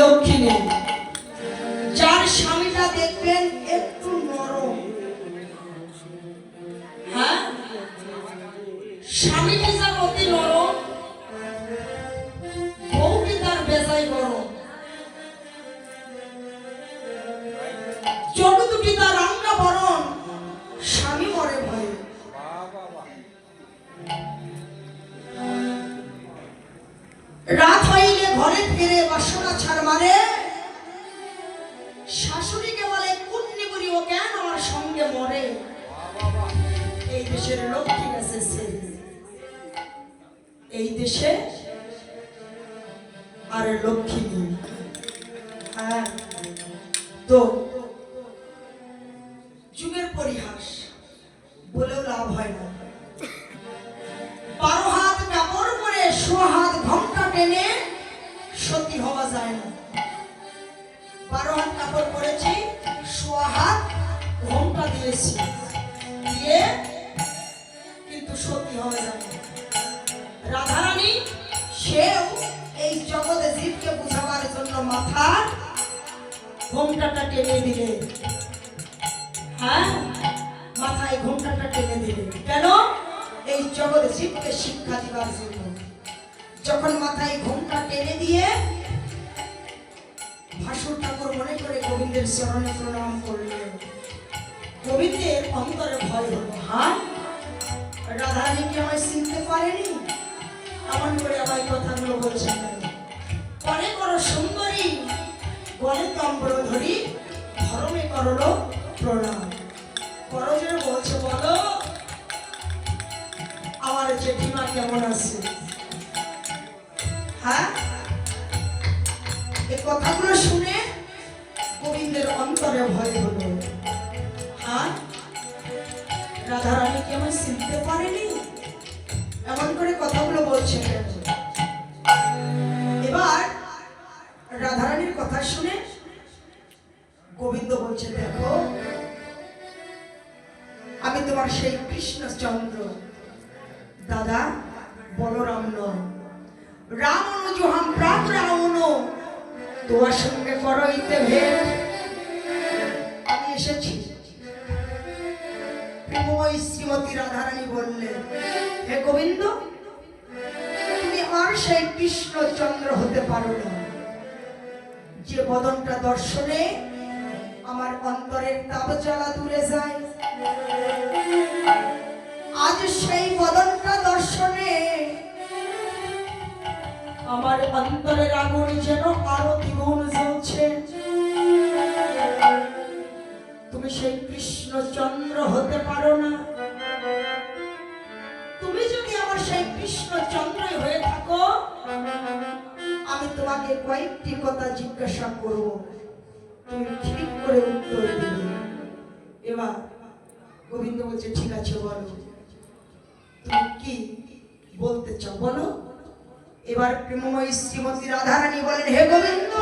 লক্ষ্মী যার স্বামীটা দেখবেন একটু নরম। হ্যাঁ? স্বামীটি যার অতি নরম, বউটি তার বেজায় গরম। চোখ দুটি তার রাঙ্গা বরণ, স্বামী মরে ভয়ে। রাত হইলে ঘরে ফিরে বাসনা দেশে আর লক্ষ্মী হ্যাঁ। তো যুগের পরিহাস, বলেও লাভ হয় না। বারো হাত কাপড় পরে শো হাত ঘণ্টা টেনে সত্যি হওয়া যায় না। বারো হাত কাপড় পরেছি শো হাত ঘণ্টা দিয়েছি। দিয়ে কিন্তু সত্যি হওয়া যায় না। রাধারানী, সেও এই জগতে জীবকে বুঝাবার জন্য মাথা ঘোমটাটা টেনে দিলে। হ্যাঁ? মাথায় ঘোমটাটা টেনে দিলে। কেন? এই জগৎ জীবকে শিক্ষা দিবার জন্য। যখন মাথায় ঘোমটা টেনে দিয়ে ভাসুর ঠাকুর মনে করে গোবিন্দের চরণে প্রণাম করলেন। গোবিন্দের অন্তরে ভয় হলো। হ্যাঁ? রাধারানী কি আমায় চিনতে পারেনি? এমন করে আমার কথাগুলো বলছেন পরে করো সুন্দরী, গলে তম্বর ধরি, ধরমে করল প্রণাম। করজের বলছে, বলো। আমার জেঠিমা কেমন আছে? হ্যাঁ? এই কথাগুলো শুনে গোবিন্দের অন্তরে ভয় হলো। হ্যাঁ? রাধারানী কি আমায় চিনতে পারেনি? এমন করে কথাগুলো বলছে কেন? এবার রাধারানীর কথা শুনে গোবিন্দ বলছে, দেখো, আমি তোমার সেই কৃষ্ণচন্দ্র। দাদা, বলরাম নয় রামন জোহাম, প্রাণ রাবণ তোমার সঙ্গে করইতে ভেদ। আমি এসেছি। প্রেমময় শ্রীমতী রাধারানী বললেন, হে গোবিন্দ, তুমি আর সেই কৃষ্ণচন্দ্র হতে পারো না। যে বদনটা দর্শনে আমার অন্তরের তাপ জ্বালা দূরে যায়, আজ সেই বদনটা দর্শনে আমার অন্তরের আগুন যেন আরও দ্বিগুণ জিজ্ঞাসা করব, তুমি ঠিক করে উত্তর দিবে এবার গোবিন্দ বলছে, ঠিক আছে, বলো। তুমি কি বলতে চাও? বলো। এবার প্রেমময় শ্রীমতী রাধারানী বলেন, হে গোবিন্দ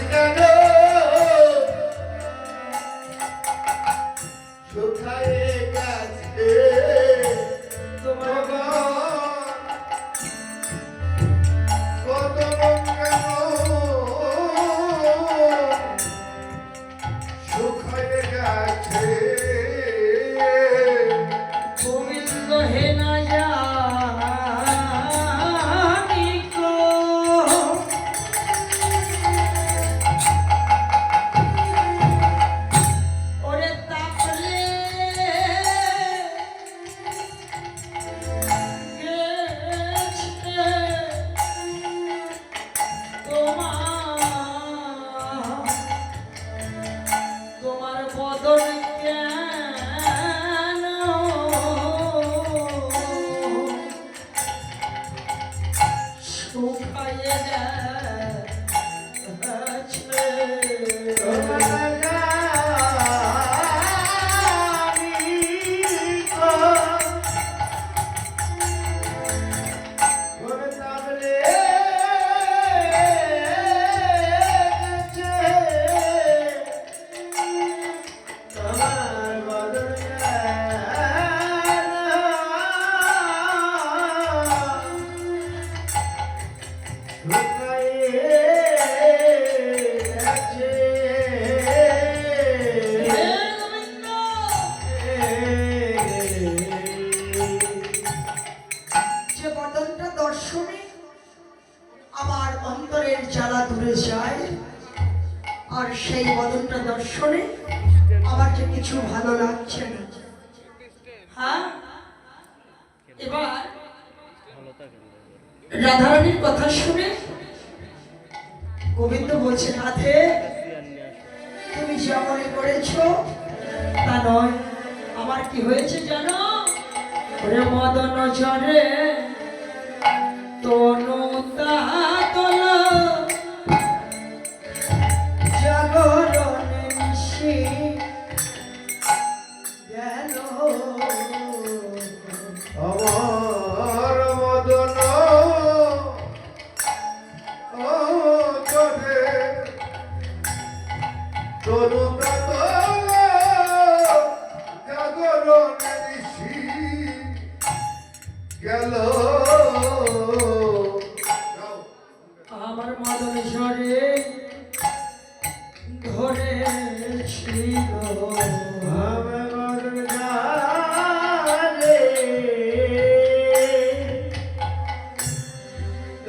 It's gonna সুখ পাইয়ে দেয় আর সেই বদনটা দর্শনে আমার যে কিছু ভালো লাগছে না। হ্যাঁ? এবার রাধারানীর কথা শুনে গোবিন্দ বলছে রাধে তুমি যা মনে করেছ তা নয়। আমার কি হয়েছে জানো? মদন জরে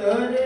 good